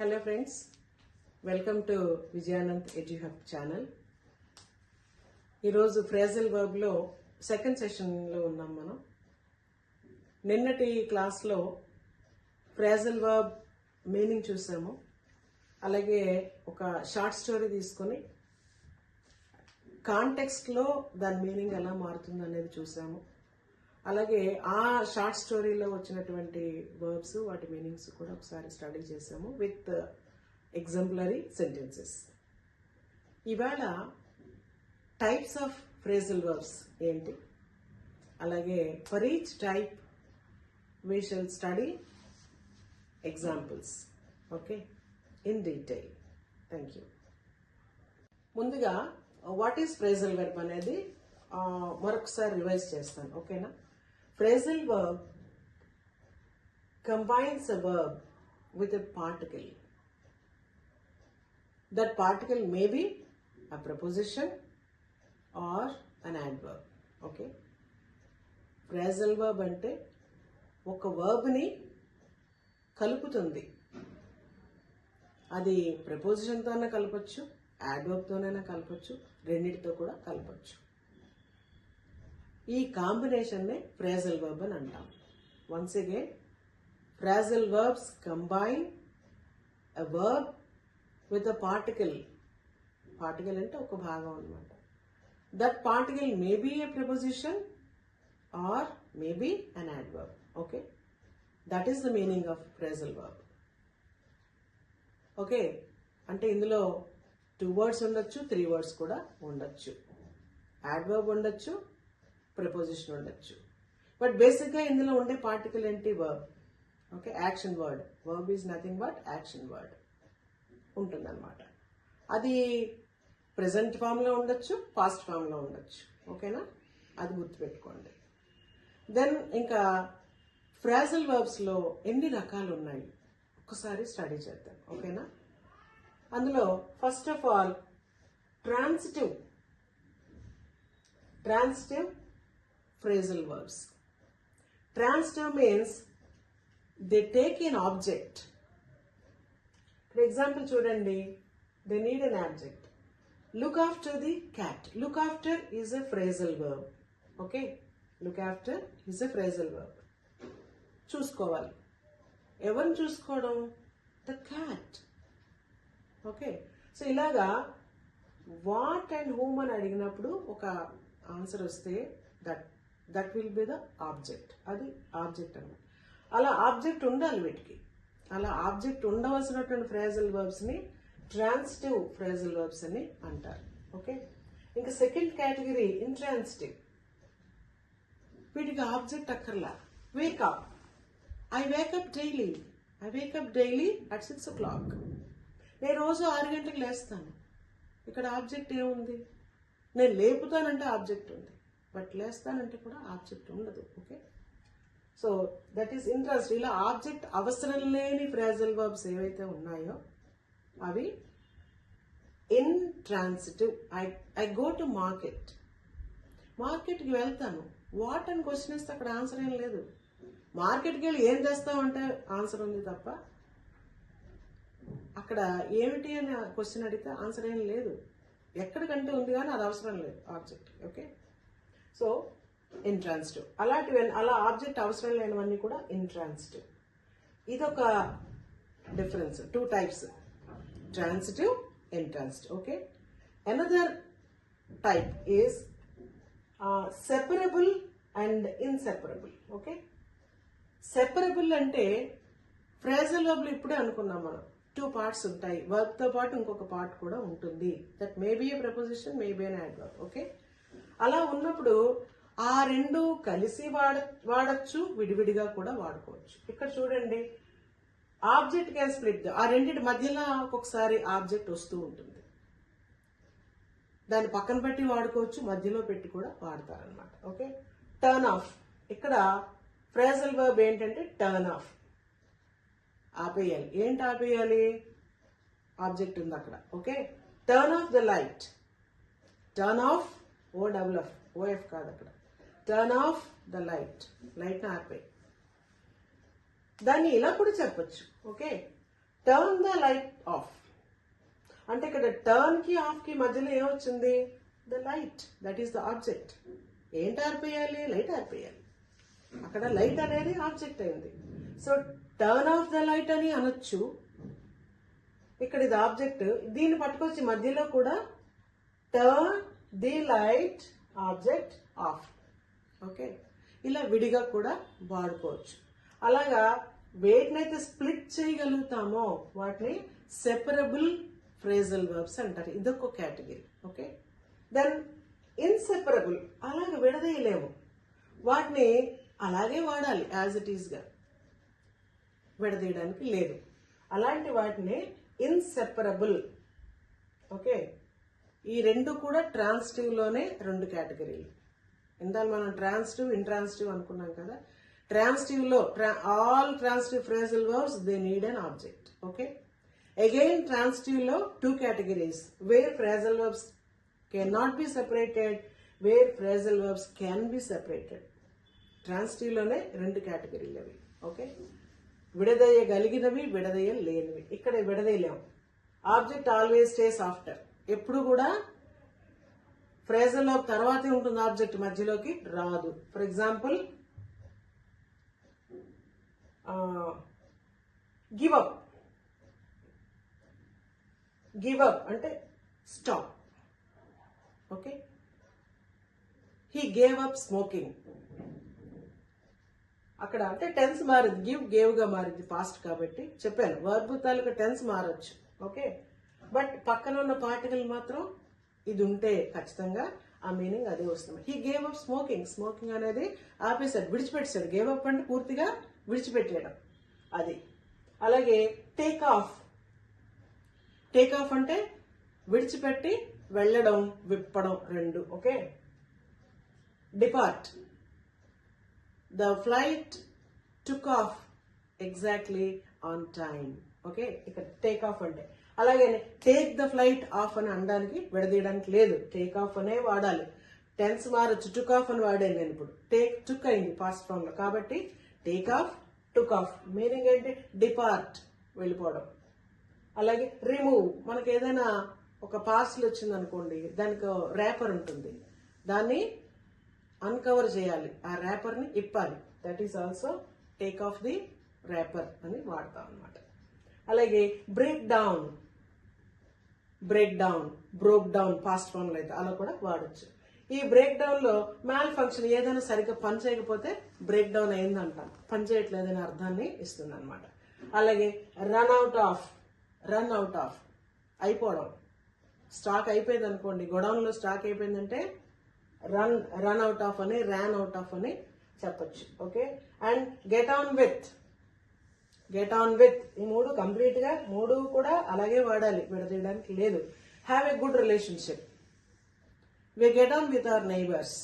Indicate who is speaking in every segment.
Speaker 1: Hello friends welcome to Vijayanand EduHub channel ఈరోజు phrasal వర్బ్లో second సెషన్లో ఉన్నాం మనం. నిన్నటి క్లాస్లో ఫ్రేజల్ వర్బ్ మీనింగ్ చూసాము. అలాగే ఒక షార్ట్ స్టోరీ తీసుకొని కాంటెక్స్ట్లో దాని మీనింగ్ ఎలా మారుతుంది అనేది చూసాము. అలాగే ఆ షార్ట్ స్టోరీలో వచ్చినటువంటి వర్బ్స్ వాటి మీనింగ్స్ కూడా ఒకసారి స్టడీ చేసాము విత్ ఎగ్జాంపులరీ సెంటెన్సెస్ ఇవాళ టైప్స్ ఆఫ్ ఫ్రేజల్ వర్బ్స్ ఏంటి? అలాగే for each type we shall study examples okay in detail thank you ముందుగా వాట్ ఈస్ ఫ్రేజల్ వెర్బ్ అనేది మరొకసారి రివైజ్ చేస్తాను. ఓకేనా Phrasal verb combines a verb with a particle. That particle may be a preposition or an adverb. Okay? Phrasal verb అంటే ఒక వర్బ్ని కలుపుతుంది అది ప్రపోజిషన్తోనే కలపచ్చు యాడ్వర్బ్తోనైనా కలపచ్చు రెండింటితో కూడా కలపచ్చు ఈ కాంబినేషన్నే ఫ్రేజల్ వర్బ్ అని అంటాం. Once again phrasal verbs combine a verb with a particle particle అంటే ఒక భాగం అనమాట that particle may be a preposition or may be an adverb okay that is the meaning of phrasal verb okay అంటే ఇందులో two words ఉండొచ్చు three words కూడా ఉండొచ్చు. Adverb ఉండొచ్చు ప్రపోజిషన్ ఉండొచ్చు. బట్ బేసిక్గా ఇందులో ఉండే పార్టికల్ ఏంటి? Verb okay action word verb is nothing but action word ఉంటుందన్నమాట. అది ప్రజెంట్ ఫామ్లో ఉండొచ్చు పాస్ట్ ఫామ్లో ఉండొచ్చు. ఓకేనా అది గుర్తుపెట్టుకోండి. దెన్ ఇంకా ఫ్రాజల్ వర్బ్స్లో ఎన్ని రకాలు ఉన్నాయి? ఒక్కసారి స్టడీ చేద్దాం. ఓకేనా అందులో first of all transitive transitive phrasal verbs. Transitive means they take an object. For example, చూడండి they need an object. Look after the cat. Look after is a phrasal verb. Okay? Look after is a phrasal verb. చూసుకోవాలి ఎవరిని చూసుకోవడం the cat okay so ఇలాగా what and whom అని అడిగినప్పుడు ఒక answer వస్తే that that will be the object అది object అనమాట అలా ఆబ్జెక్ట్ ఉండాలి వీటికి. అలా ఆబ్జెక్ట్ ఉండవలసినటువంటి ఫ్రేజల్ వర్బ్స్ని ట్రాన్సిటివ్ ఫ్రేజల్ వర్బ్స్ అని అంటారు. ఓకే ఇంకా సెకండ్ కేటగిరీ ఇంట్రాన్సిటివ్ వీటికి ఆబ్జెక్ట్ అక్కర్లా. Wake up I wake up daily I wake up daily at six o'clock నేను రోజు ఆరు గంటలకు లేస్తాను. ఇక్కడ ఆబ్జెక్ట్ ఏముంది? నేను లేపుతానంటే ఆబ్జెక్ట్ ఉంది. బట్ లేస్తానంటే కూడా ఆబ్జెక్ట్ ఉండదు okay? So that is interest ఇలా ఆబ్జెక్ట్ అవసరం లేని ఫ్రేజల్ వర్బ్స్ ఏవైతే ఉన్నాయో అవి intransitive I I go to market మార్కెట్కి వెళ్తాను. వాట్ అని క్వశ్చన్ ఇస్తే అక్కడ ఆన్సర్ ఏం లేదు. మార్కెట్కి వెళ్ళి ఏం తెస్తామంటే ఆన్సర్ ఉంది తప్ప అక్కడ ఏమిటి అని క్వశ్చన్ అడిగితే ఆన్సర్ ఏం లేదు. ఎక్కడికంటే ఉంది కానీ అది అవసరం లేదు ఆబ్జెక్ట్ ఓకే? సో ఇంట్రాన్స్టివ్ అలాంటివి అలా ఆబ్జెక్ట్ అవసరం లేనివన్నీ కూడా ఇంట్రాన్స్టివ్ ఇదొక difference two types transitive intransitive okay another type is separable and inseparable okay separable అంటే ఫ్రేజల్ వర్బ్లు ఇప్పుడే అనుకున్నాం మనం. టూ పార్ట్స్ ఉంటాయి. వర్క్తో పాటు ఇంకొక పార్ట్ కూడా ఉంటుంది. That may be a preposition may be an adverb okay అలా ఉన్నప్పుడు ఆ రెండు కలిసి వాడ వాడచ్చు విడివిడిగా కూడా వాడుకోవచ్చు. ఇక్కడ చూడండి ఆబ్జెక్ట్ క్యాన్ స్ప్లిట్ ఆ రెండింటి మధ్యలో ఒక్కొక్కసారి ఆబ్జెక్ట్ వస్తూ ఉంటుంది. దాన్ని పక్కన పెట్టి వాడుకోవచ్చు మధ్యలో పెట్టి కూడా వాడతారనమాట ఓకే? టర్న్ ఆఫ్ ఇక్కడ ఫ్రేజల్ వర్బ్ ఏంటంటే టర్న్ ఆఫ్ ఆపేయాలి. ఏంటి ఆపేయాలి? ఆబ్జెక్ట్ ఉంది అక్కడ. Okay? Turn off the light turn off O double F O F కాదు అక్కడ. Turn off the light light ఆపే దాన్ని ఇలా కూడా చెప్పచ్చు okay? Turn the light off అంటే ఇక్కడ టర్న్కి ఆఫ్కి మధ్యలో ఏమొచ్చింది the light that is the object ఏంటి ఆర్పేయాలి? లైట్ ఆర్పేయాలి. అక్కడ లైట్ అనేది ఆబ్జెక్ట్ అయింది. So turn off the light అని అనొచ్చు. ఇక్కడ ఇది ఆబ్జెక్ట్ దీన్ని పట్టుకొచ్చి మధ్యలో కూడా turn the light object off. Okay? ఇలా విడిగా కూడా వాడుకోవచ్చు. అలాగా వేటినైతే స్ప్లిట్ చేయగలుగుతామో వాటిని సెపరబుల్ ఫ్రేజల్ వర్బ్స్ అంటారు. ఇదొక కేటగిరీ. ఓకే? దెన్ ఇన్సెపరబుల్ అలాగే విడదీయలేము. వాటిని అలాగే వాడాలి యాజ్ ఇట్ ఈస్గా విడదీయడానికి లేదు. అలాంటి వాటిని ఇన్సెపరబుల్ ఓకే? ఈ రెండు కూడా ట్రాన్స్టివ్లోనే రెండు కేటగిరీలు. ఇందాక మనం ట్రాన్స్టివ్ ఇంట్రాన్స్టివ్ అనుకున్నాం కదా. ట్రాన్స్టివ్లో all transitive phrasal verbs they need an object okay again ట్రాన్స్టివ్లో two categories where phrasal verbs can not be separated where phrasal verbs can be separated ట్రాన్స్టివ్లోనే రెండు కేటగిరీలు అవి. ఓకే విడదీయగలిగినవి విడదీయలేనివి. ఇక్కడ విడదయలేము ఆబ్జెక్ట్ ఆల్వేస్ స్టేస్ ఆఫ్టర్ ఎప్పుడు కూడా ఫ్రేజల్లో తర్వాతే ఉంటుంది ఆబ్జెక్ట్ మధ్యలోకి రాదు. For example give up give up అంటే stop okay he gave up smoking అక్కడ అంటే టెన్స్ మారింది. గివ్ గేవ్గా మారింది ఫాస్ట్ కాబట్టి చెప్పాను. వర్బ్ తాలూకా టెన్స్ మారచ్చు. ఓకే బట్ పక్కన ఉన్న పార్టికల్ మాత్రం ఇది ఉంటే ఖచ్చితంగా ఆ మీనింగ్ అదే వస్తుంది. He gave up smoking smoking అనేది ఆపేశాడు విడిచిపెట్టాడు గేవ్ అప్ అంటే పూర్తిగా విడిచిపెట్టేయడం. అది. అలాగే టేక్ ఆఫ్ టేక్ ఆఫ్ అంటే విడిచిపెట్టి వెళ్ళడం విప్పడం రెండు. Okay depart the flight took off exactly on time okay ఇక్కడ టేక్ ఆఫ్ అంటే అలాగే టేక్ ద ఫ్లైట్ ఆఫ్ అని అనడానికి విడదీయడానికి లేదు. టేక్ ఆఫ్ అనే వాడాలి. టెన్స్ మారచ్చు టుక్ ఆఫ్ అని వాడాను నేను ఇప్పుడు. టేక్ టుక్ అయింది పాస్ట్ ఫామ్లో. కాబట్టి take off took off meaning ఏంటి? డిపార్ట్ వెళ్ళిపోవడం. అలాగే రిమూవ్ మనకి ఏదైనా ఒక పార్సల్ వచ్చింది అనుకోండి దానికి ర్యాపర్ ఉంటుంది. దాన్ని అన్కవర్ చేయాలి. ఆ ర్యాపర్ని ఇప్పాలి. That is also take off the wrapper అని వాడతాం అనమాట అలాగే break down break down broke down past ఫామ్లో అయితే అలా కూడా వాడచ్చు. ఈ బ్రేక్ డౌన్లో మ్యాల్ ఫంక్షన్ ఏదైనా సరిగ్గా పని చేయకపోతే బ్రేక్ డౌన్ అయిందంటాం. పని చేయట్లేదనే అర్థాన్ని ఇస్తుంది అనమాట అలాగే run out of run out of అయిపోవడం. స్టాక్ అయిపోయింది అనుకోండి గొడౌన్లో స్టాక్ అయిపోయిందంటే రన్ రన్ అవుట్ ఆఫ్ అని ర్యాన్ అవుట్ ఆఫ్ అని చెప్పొచ్చు. Okay and get on with get on with ఈ మూడు కంప్లీట్గా మూడు కూడా అలాగే వాడాలి విడదీయడానికి లేదు. Have a good relationship we get on with our neighbours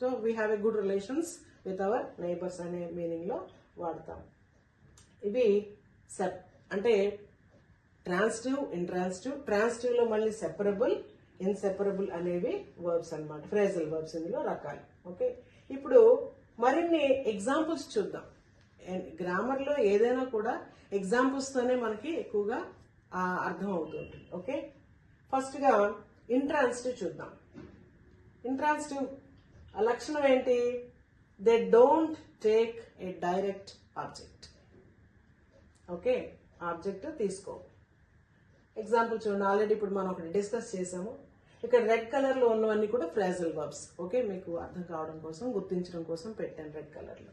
Speaker 1: so we have a good relations with our neighbours అనే మీనింగ్లో వాడతాం. ఇవి సెప్ అంటే ట్రాన్స్టివ్ ఇంట్రాన్స్టివ్ ట్రాన్స్టివ్లో మళ్ళీ సెపరబుల్ ఇన్సెపరబుల్ అనేవి వర్బ్స్ అన్నమాట ఫ్రేజల్ వర్బ్స్ ఇందులో రకాలు. ఓకే ఇప్పుడు మరిన్ని ఎగ్జాంపుల్స్ చూద్దాం. గ్రామర్లో ఏదైనా కూడా ఎగ్జాంపుల్స్ తోనే మనకి ఎక్కువగా అర్థం అవుతుంది ఓకే ఫస్ట్గా ఇంట్రాన్స్టివ్ చూద్దాం ఇంట్రాన్స్టివ్ లక్షణం ఏంటి? They don't take a direct object okay object తీసుకో. ఎగ్జాంపుల్ చూడండి. ఆల్రెడీ ఇప్పుడు మనం ఒకటి డిస్కస్ చేసాము. ఇక్కడ రెడ్ కలర్లో ఉన్నవన్నీ కూడా ఫ్రాజల్ వర్బ్స్ ఓకే మీకు అర్థం కావడం కోసం గుర్తించడం కోసం పెట్టాను రెడ్ కలర్లో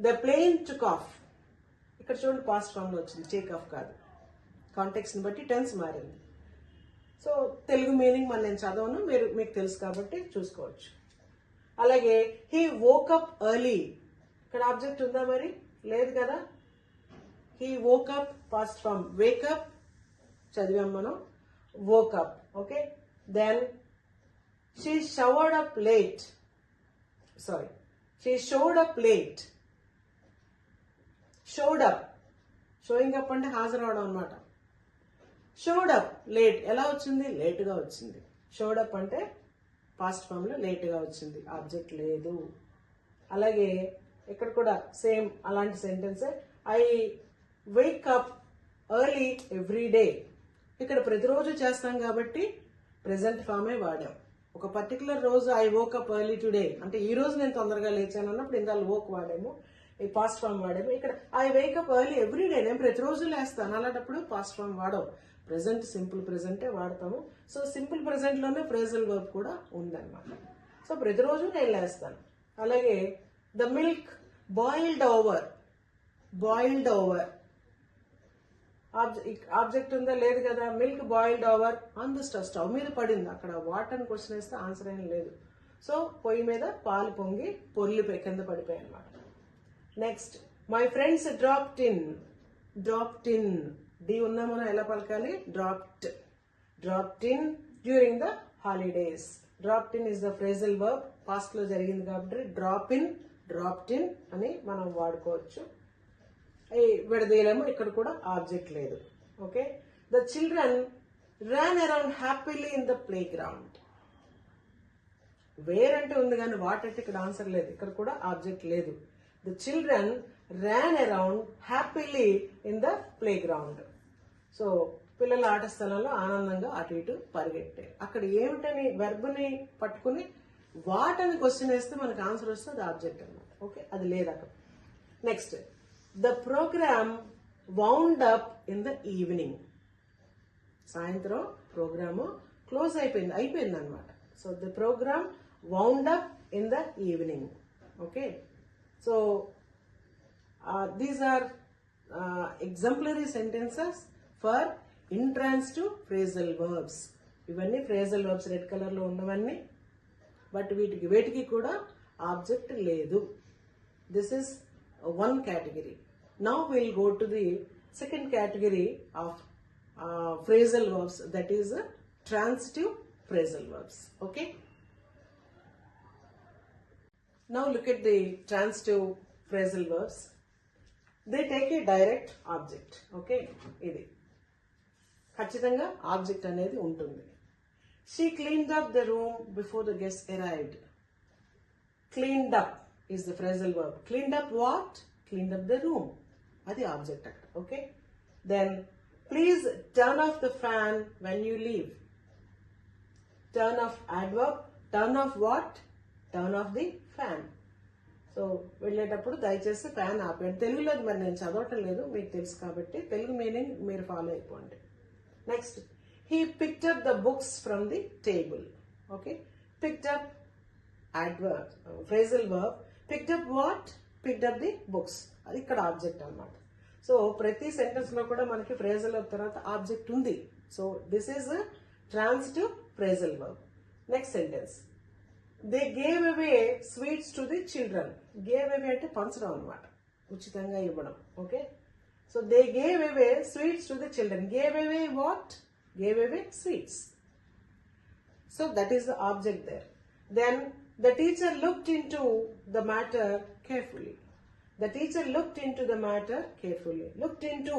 Speaker 1: ద ప్లేన్ టుక్ ఆఫ్ ఇక్కడ చూడండి పాస్ట్ ఫామ్లో వచ్చింది. టేక్ ఆఫ్ కాదు. కాంటెక్స్ని బట్టి టెన్స్ మారింది. సో తెలుగు మీనింగ్ మన నేను చదవను. మీరు మీకు తెలుసు కాబట్టి చూసుకోవచ్చు. అలాగే హీ వోకప్ ఎర్లీ ఇక్కడ ఆబ్జెక్ట్ ఉందా మరి? లేదు కదా? He woke up past form wake up చదివాం మనం. Woke up okay then she showered up late sorry she showed up late showed up showing up అంటే హాజరవడం అనమాట షోడ్ అప్ లేట్ ఎలా వచ్చింది? లేటుగా వచ్చింది. షోడ్ అప్ అంటే పాస్ట్ ఫామ్లో లేట్గా లేటుగా వచ్చింది. ఆబ్జెక్ట్ లేదు. అలాగే ఇక్కడ కూడా సేమ్ అలాంటి సెంటెన్సే I wake up early every day ఇక్కడ ప్రతిరోజు చేస్తాం కాబట్టి ప్రజెంట్ ఫామే వాడాం. ఒక పర్టికులర్ రోజు I woke up early today అంటే ఈ రోజు నేను తొందరగా లేచాను అన్నప్పుడు ఇందాలు వోక్ వాడాము ఈ పాస్ట్ ఫామ్ వాడాము. ఇక్కడ I wake up early every day. నేను ప్రతిరోజు లేస్తాను. అలాంటప్పుడు పాస్ట్ ఫామ్ వాడవు. ప్రజెంట్ సింపుల్ ప్రజెంటే వాడతాము. సో సింపుల్ ప్రజెంట్లోనే ఫ్రేజల్ వర్బ్ కూడా ఉందన్నమాట. సో ప్రతిరోజు నేను లేస్తాను. అలాగే the milk boiled over. Boiled over. Object ఉందా? లేదు కదా. Milk boiled over. On the stove stove మీద పడింది. అక్కడ వాటర్ క్వశ్చన్ వేస్తే ఆన్సర్ ఏం లేదు. సో పొయ్యి మీద పాలు పొంగి పొర్లిపోయి కింద పడిపోయాయి అనమాట next my friends dropped in dropped in D ఉన్నా మనం ఎలా పలకాలి? Dropped dropped in during the holidays dropped in is the phrasal verb పాస్ట్లో జరిగింది కాబట్టి డ్రాప్ ఇన్ డ్రాప్డ్ ఇన్ అని మనం వాడుకోవచ్చు. విడదీయలేము. ఇక్కడ కూడా ఆబ్జెక్ట్ లేదు. Okay the children ran around happily in the playground where అంటే ఉంది కానీ వాట్ అంటే ఇక్కడ ఆన్సర్ లేదు. ఇక్కడ కూడా ఆబ్జెక్ట్ లేదు. The children ran around happily in the playground so పిల్లల ఆట స్థలంలో ఆనందంగా అటు ఇటు పరిగెట్టే. అక్కడ ఏమిటని వెర్బ్ని పట్టుకుని వాటని క్వశ్చన్ వేస్తే మనకు ఆన్సర్ వస్తే అది ఆబ్జెక్ట్ అనమాట ఓకే అది లేదు అక్కడ. Next the programme wound up in the evening సాయంత్రం ప్రోగ్రాము క్లోజ్ అయిపోయింది అయిపోయింది అనమాట so the programme wound up in the evening okay so these are exemplary sentences for intransitive phrasal verbs ఇవన్నీ ఫ్రేజల్ వర్బ్స్ రెడ్ కలర్లో ఉన్నవన్నీ but వీటికి వేటికి కూడా ఆబ్జెక్ట్ లేదు. This is one category now will go to the second category of phrasal verbs that is transitive phrasal verbs okay Now look at the transitive phrasal verbs. They take a direct object. Okay, ఇది. ఖచ్చితంగా object అనేది ఉంటుంది. She cleaned up the room before the guest arrived cleaned up is the phrasal verb cleaned up what cleaned up the room అది object అక్కడ okay then please turn off the fan when you leave turn off adverb. Turn off what turn off the fan. So వెళ్ళేటప్పుడు దయచేసి fan ఆపేయండి. తెలుగులో మరి నేను చదవటం లేదు మీకు తెలుసు కాబట్టి తెలుగు మీనింగ్ మీరు ఫాలో అయిపోండి. Next he picked up the books from the table okay picked up adverb phrasal verb picked up what picked up the books అది ఇక్కడ ఆబ్జెక్ట్ అన్నమాట. సో ప్రతి సెంటెన్స్లో కూడా మనకి ఫ్రేజల్ వర్బ్ తర్వాత ఆబ్జెక్ట్ ఉంది. So this is transitive phrasal verb next sentence they gave away sweets to the children gave away అంటే పంచడం అనమాట ఉచితంగా ఇవ్వడం okay so they gave away sweets to the children gave away what gave away sweets So that is the object there. Then the teacher looked into the matter carefully. The teacher looked into the matter carefully. Looked into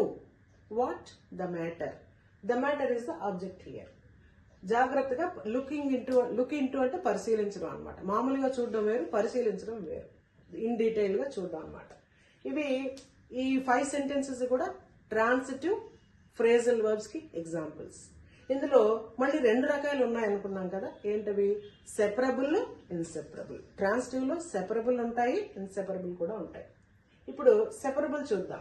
Speaker 1: what? The matter. The matter is the object here. జాగ్రత్తగా looking into look into అంటే పరిశీలించడం అనమాట మామూలుగా చూడడం వేరు పరిశీలించడం వేరు. In డీటెయిల్గా చూడడం అనమాట ఇవి ఈ ఫైవ్ సెంటెన్సెస్ కూడా ట్రాన్సిటివ్ ఫ్రేజల్ వర్బ్స్కి ఎగ్జాంపుల్స్ ఇందులో మళ్ళీ రెండు రకాలు ఉన్నాయనుకున్నాం కదా. ఏంటవి? సెపరబుల్ ఇన్సెపరబుల్ ట్రాన్సిటివ్లో సెపరబుల్ ఉంటాయి ఇన్సెపరబుల్ కూడా ఉంటాయి. ఇప్పుడు సెపరబుల్ చూద్దాం.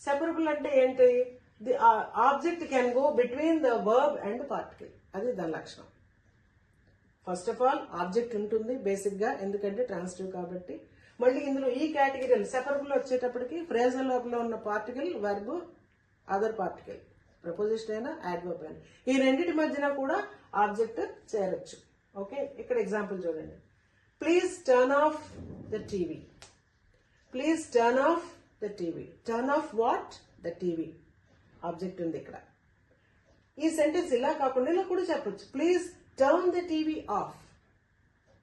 Speaker 1: సెపరబుల్ అంటే ఏంటి? The object can go between the verb and particle అది దాని లక్షణం. ఫస్ట్ ఆఫ్ ఆల్ ఆబ్జెక్ట్ ఉంటుంది బేసిక్గా ఎందుకంటే ట్రాన్స్టివ్ కాబట్టి. మళ్ళీ ఇందులో ఈ కేటగిరీలు సెపరబుల్ వచ్చేటప్పటికి ఫ్రేజల్ లోపల ఉన్న particle verb other particle preposition అయినా యాడ్వర్బ్ అయినా. ఈ రెండింటి మధ్యన కూడా ఆబ్జెక్ట్ చేరొచ్చు. ఓకే ఇక్కడ ఎగ్జాంపుల్ చూడండి. Please turn off the TV please turn off the TV turn off what the TV object ఉంది ఇక్కడ. ఈ సెంటెన్స్ ఇలా కాకుండా ఇలా కూడా చెప్పొచ్చు. Please turn the TV off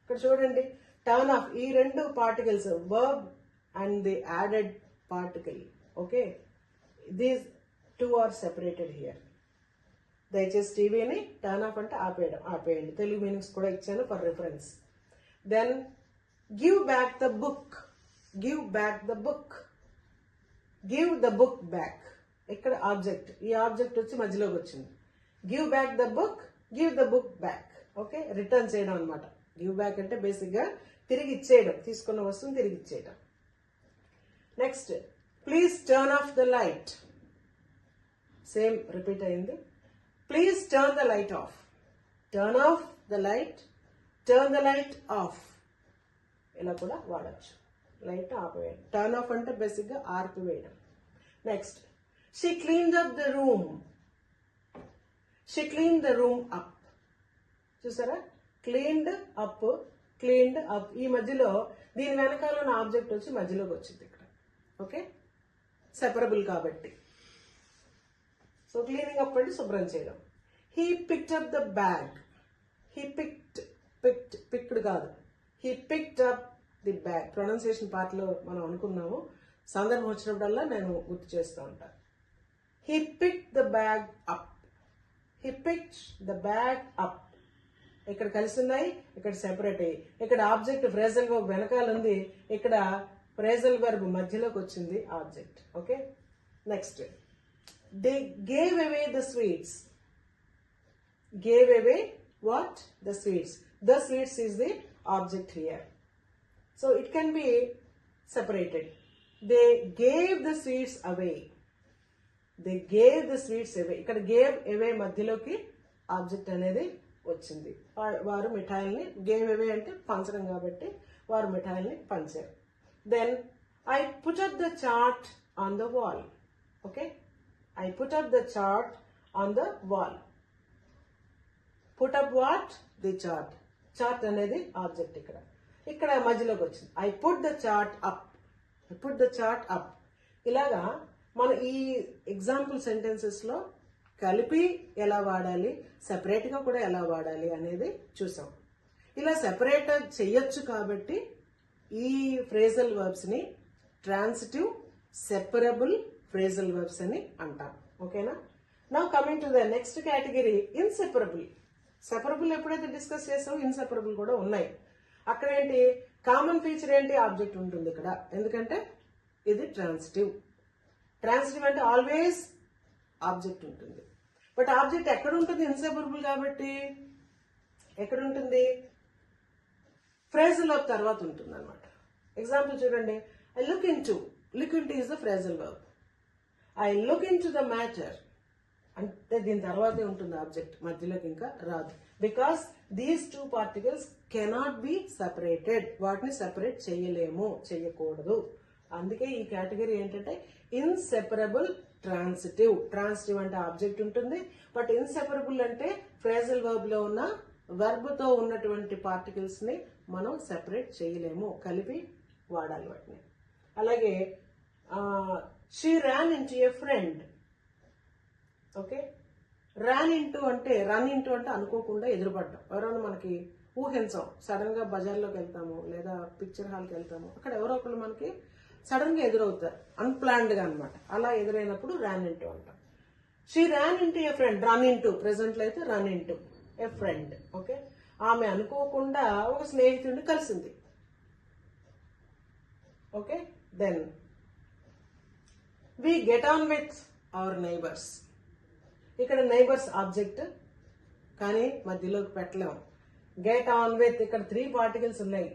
Speaker 1: ఇక్కడ చూడండి టర్న్ ఆఫ్ ఈ రెండు particles verb and the added particle okay these two are separated here దయచేసి టీవీని టర్న్ ఆఫ్ అంటే ఆపేయడం ఆపేయండి. తెలుగు మీనింగ్స్ కూడా ఇచ్చాను for reference then give back the book give back the book give the book back ఇక్కడ ఆబ్జెక్ట్? ఈ object వచ్చి మధ్యలోకి వచ్చింది. Give back the book give the book back okay return చేయడం అనమాట గివ్ బ్యాక్ అంటే బేసిక్గా తిరిగి ఇచ్చేయడం. తీసుకున్న వస్తువుని తిరిగి ఇచ్చేయడం next please turn off the light same repeat అయింది. Please turn the light off turn off the light turn the light off ఇలా కూడా వాడచ్చు. లైట్ ఆపివేయడం. టర్న్ ఆఫ్ అంటే బేసిక్గా ఆర్పివేయడం. Next she clean up the room she clean the room up చూసారా? Cleaned up cleaned up ఈ మధ్యలో దీని వెనకాల ఉన్న ఆబ్జెక్ట్ వచ్చి మధ్యలోకి వచ్చింది ఇక్కడ. ఓకే సెపరబుల్ కాబట్టి. సో క్లీనింగ్ అప్ అంటే శుభ్రం చేయడం. He picked up the bag he picked picked picked కాదు. He picked up the bag pronunciation పార్ట్లో మనం అనుకున్నాము. సందర్భం వచ్చినప్పుడల్లా నేను గుర్తు చేస్తూ ఉంటాను He pick the bag up He pick the bag up ఇక్కడ కలిసి ఉన్నాయి ఇక్కడ సెపరేట్ అయ్యి. ఇక్కడ ఆబ్జెక్ట్ ఫ్రేజల్ వర్బ్ వెనకాల ఉంది ఇక్కడ ఫ్రేజల్ వర్బ్ మధ్యలోకి వచ్చింది object okay next they gave away the sweets gave away what the sweets the sweets is the object here so it can be separated they gave the sweets away the gave the sweets away ఇక్కడ gave ఏవే మధ్యలోకి object అనేది వచ్చింది. వారు మిఠాయిల్ని gave ఏవే అంటే పంచడం కాబట్టి వారు మిఠాయిల్ని పంచారు. Then I put up the chart on the wall okay I put up the chart on the wall put up what the chart chart అనేది ఆబ్జెక్ట్ ఇక్కడ. ఇక్కడ మధ్యలోకి వచ్చింది. I put the chart up I put the chart up ఇలాగా మనం ఈ example సెంటెన్సెస్లో కలిపి ఎలా వాడాలి? సపరేట్గా కూడా ఎలా వాడాలి అనేది చూసాం. ఇలా సెపరేట్ చెయ్యొచ్చు కాబట్టి ఈ ఫ్రేజల్ వర్బ్స్ని ట్రాన్సిటివ్ సెపరబుల్ ఫ్రేజల్ వర్బ్స్ అని అంటాం. ఓకేనా నా? Coming to the next category inseparable separable ఎప్పుడైతే డిస్కస్ చేసామో ఇన్సెపరబుల్ కూడా ఉన్నాయి. అక్కడ ఏంటి? కామన్ ఫీచర్ ఏంటి? ఆబ్జెక్ట్ ఉంటుంది ఇక్కడ. ఎందుకంటే ఇది ట్రాన్సిటివ్ ట్రాన్సిటివ్ అంటే ఆల్వేస్ ఆబ్జెక్ట్ ఉంటుంది. బట్ ఆబ్జెక్ట్ ఎక్కడ ఉంటుంది? ఇన్సెపరబుల్ కాబట్టి ఎక్కడ ఉంటుంది? ఫ్రేజల్ వర్బ్ తర్వాత ఉంటుంది అనమాట ఎగ్జాంపుల్ చూడండి. I look into look into is the phrasal verb I look into the matter అంటే దీని తర్వాతే ఉంటుంది ఆబ్జెక్ట్. మధ్యలోకి ఇంకా రాదు. Because these two particles cannot be separated వాటిని సపరేట్ చేయలేము. చేయకూడదు. అందుకే ఈ కేటగిరీ ఏంటంటే ఇన్సెపరబుల్ ట్రాన్సిటివ్ ట్రాన్సిటివ్ అంటే ఆబ్జెక్ట్ ఉంటుంది. బట్ ఇన్సెపరబుల్ అంటే ఫ్రేజల్ వర్బ్లో ఉన్న verb తో ఉన్నటువంటి పార్టికల్స్ని మనం సెపరేట్ చేయలేము. కలిపి వాడాలి వాటిని. అలాగే she ran into a friend okay ran into అంటే రన్ ఇంటూ అంటే అనుకోకుండా ఎదురుపడ్డాం. ఎవరైనా మనకి ఊహించాం. సడన్గా బజార్లోకి వెళ్తాము లేదా పిక్చర్ హాల్కి వెళ్తాము. అక్కడ ఎవరో ఒకళ్ళు మనకి సడన్గా ఎదురవుతారు. అన్ప్లాన్డ్గా అనమాట అలా ఎదురైనప్పుడు ర్యాన్ ఇంటూ అంటాం. She ran into a friend run into ప్రెసెంట్లో అయితే run into a friend okay ఆమె అనుకోకుండా ఒక స్నేహితుడిని కలిసింది. Okay then we get on with our neighbours ఇక్కడ నైబర్స్ ఆబ్జెక్ట్ కానీ మధ్యలోకి పెట్టలేం. గెట్ ఆన్ విత్ ఇక్కడ త్రీ పార్టికల్స్ ఉన్నాయి.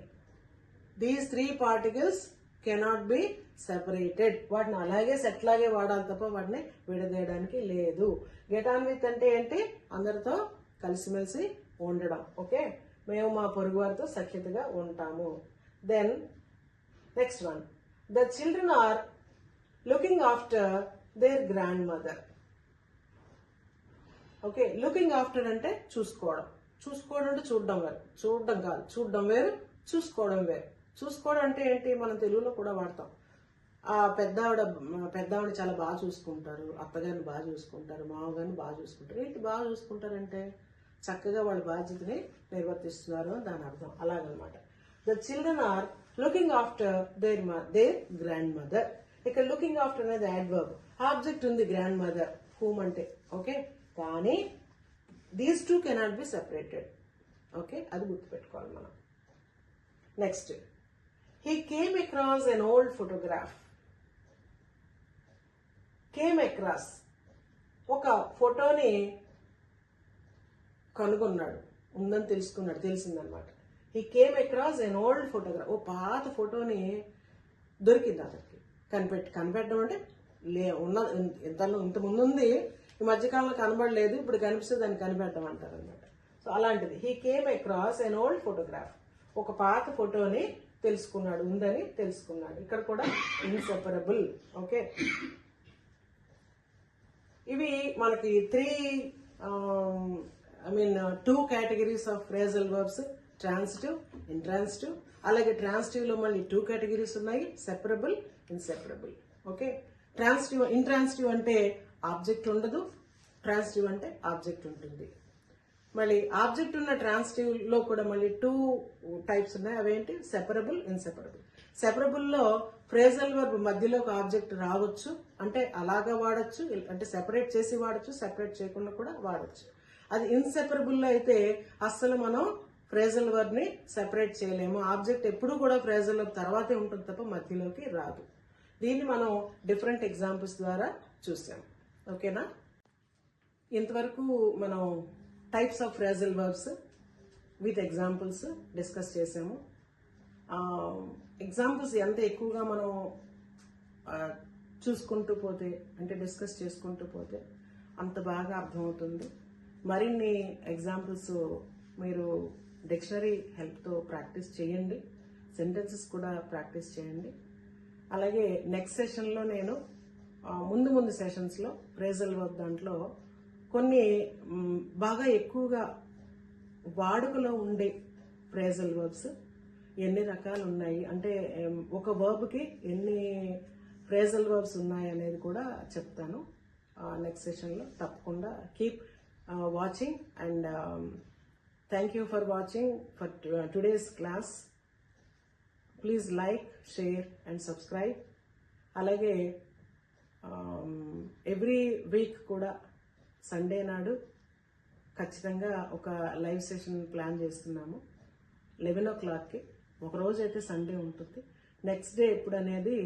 Speaker 1: These three particles cannot be separated. వాటిని అలాగే సెట్లాగే వాడాలి తప్ప వాటిని విడదీయడానికి లేదు. గెట్ ఆన్ విత్ అంటే ఏంటి? అందరితో కలిసిమెలిసి ఉండడం. ఓకే? మేము మా పొరుగు వారితో సఖ్యతగా ఉంటాము. Then next one the children are looking after their grandmother okay? Looking after అంటే చూసుకోవడం. చూసుకోవడం అంటే చూడడం వేరు చూడడం కాదు. చూడడం వేరు చూసుకోవడం వేరు. చూసుకోవడం అంటే ఏంటి? మనం తెలుగులో కూడా వాడతాం. ఆ పెద్దావిడ పెద్దావిడ చాలా బాగా చూసుకుంటారు. అత్తగారిని బాగా చూసుకుంటారు. మామగారిని బాగా చూసుకుంటారు. ఏంటి బాగా చూసుకుంటారంటే చక్కగా వాళ్ళ బాధ్యతని నిర్వర్తిస్తున్నారు అని దాని అర్థం. అలాగనమాట. The children are looking after their their grandmother ఇక్కడ లుకింగ్ ఆఫ్టర్ అనేది యాడ్వర్బ్ ఆబ్జెక్ట్ ఉంది గ్రాండ్ మదర్ హూమ్ అంటే? ఓకే కానీ these two cannot be separated okay అది గుర్తుపెట్టుకోవాలి మనం. Next he came across an old photograph came across ఒక ఫోటోని కనుగొన్నాడు. ఉందని తెలుసుకున్నాడు. తెలిసిందనమాట ఈ came across an old photograph ఓ పాత ఫోటోని దొరికింది అతనికి. కనిపెట్టి కనిపెట్టడం అంటే లే ఉన్న ఇంతలో ఇంత ముందు ఉంది ఈ మధ్యకాలంలో కనబడలేదు. ఇప్పుడు కనిపిస్తే దాన్ని కనిపెట్టడం అంటారు అనమాట సో అలాంటిది. He came across an old photograph ఒక పాత ఫోటోని తెలుసుకున్నాడు ఉందని తెలుసుకున్నాడు. ఇక్కడ కూడా ఇన్సెపరబుల్ ఓకే ఇవి మనకి three I mean two categories of phrasal verbs transitive intransitive అలాగే ట్రాన్సిటివ్లో మళ్ళీ టూ కేటగిరీస్ ఉన్నాయి separable inseparable okay transitive intransitive అంటే ఆబ్జెక్ట్ ఉండదు ట్రాన్సిటివ్ అంటే ఆబ్జెక్ట్ ఉంటుంది. మళ్ళీ ఆబ్జెక్ట్ ఉన్న ట్రాన్స్టివ్లో కూడా మళ్ళీ టూ టైప్స్ ఉన్నాయి. అవేంటి? Separable inseparable. సెపరబుల్లో ఫ్రేజల్ వర్బ్ మధ్యలో ఒక ఆబ్జెక్ట్ రావచ్చు. అంటే అలాగా వాడచ్చు అంటే సెపరేట్ చేసి వాడచ్చు సెపరేట్ చేయకుండా కూడా వాడచ్చు. అది ఇన్సెపరబుల్లో అయితే అస్సలు మనం ఫ్రేజల్ వర్బ్ని సెపరేట్ చేయలేము. ఆబ్జెక్ట్ ఎప్పుడు కూడా ఫ్రేజల్ వర్బ్ తర్వాతే ఉంటుంది తప్ప మధ్యలోకి రాదు. దీన్ని మనం డిఫరెంట్ ఎగ్జాంపుల్స్ ద్వారా చూసాం. ఓకేనా? ఇంతవరకు మనం types of phrasal verbs with examples discuss చేసాము. ఎగ్జాంపుల్స్ ఎంత ఎక్కువగా మనం చూసుకుంటూ పోతే అంటే డిస్కస్ చేసుకుంటూ పోతే అంత బాగా అర్థమవుతుంది. మరిన్ని ఎగ్జాంపుల్స్ మీరు డిక్షనరీ హెల్ప్తో ప్రాక్టీస్ చేయండి. సెంటెన్సెస్ కూడా ప్రాక్టీస్ చేయండి. అలాగే నెక్స్ట్ సెషన్లో నేను ముందు ముందు సెషన్స్లో ప్రేజల్ వర్క్ దాంట్లో కొన్ని బాగా ఎక్కువగా వాడుకలో ఉండే ఫ్రేజల్ వర్బ్స్ ఎన్ని రకాలు ఉన్నాయి అంటే ఒక వర్బ్కి ఎన్ని ఫ్రేజల్ వర్బ్స్ ఉన్నాయి అనేది కూడా చెప్తాను. నెక్స్ట్ సెషన్లో తప్పకుండా keep watching and thank you for watching for today's class please like share and subscribe అలాగే ఎవ్రీ వీక్ కూడా సండే నాడు ఖచ్చితంగా ఒక లైవ్ సెషన్ ప్లాన్ చేస్తున్నాము. లెవెన్ ఓ క్లాక్కి ఒక రోజు అయితే సండే ఉంటుంది. నెక్స్ట్ డే ఎప్పుడు అనేది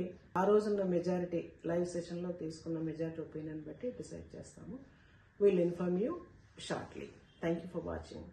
Speaker 1: ఆ రోజున్న మెజారిటీ లైవ్ సెషన్లో తీసుకున్న మెజారిటీ ఒపీనియన్ బట్టి డిసైడ్ చేస్తాము. Will inform you shortly thank you for watching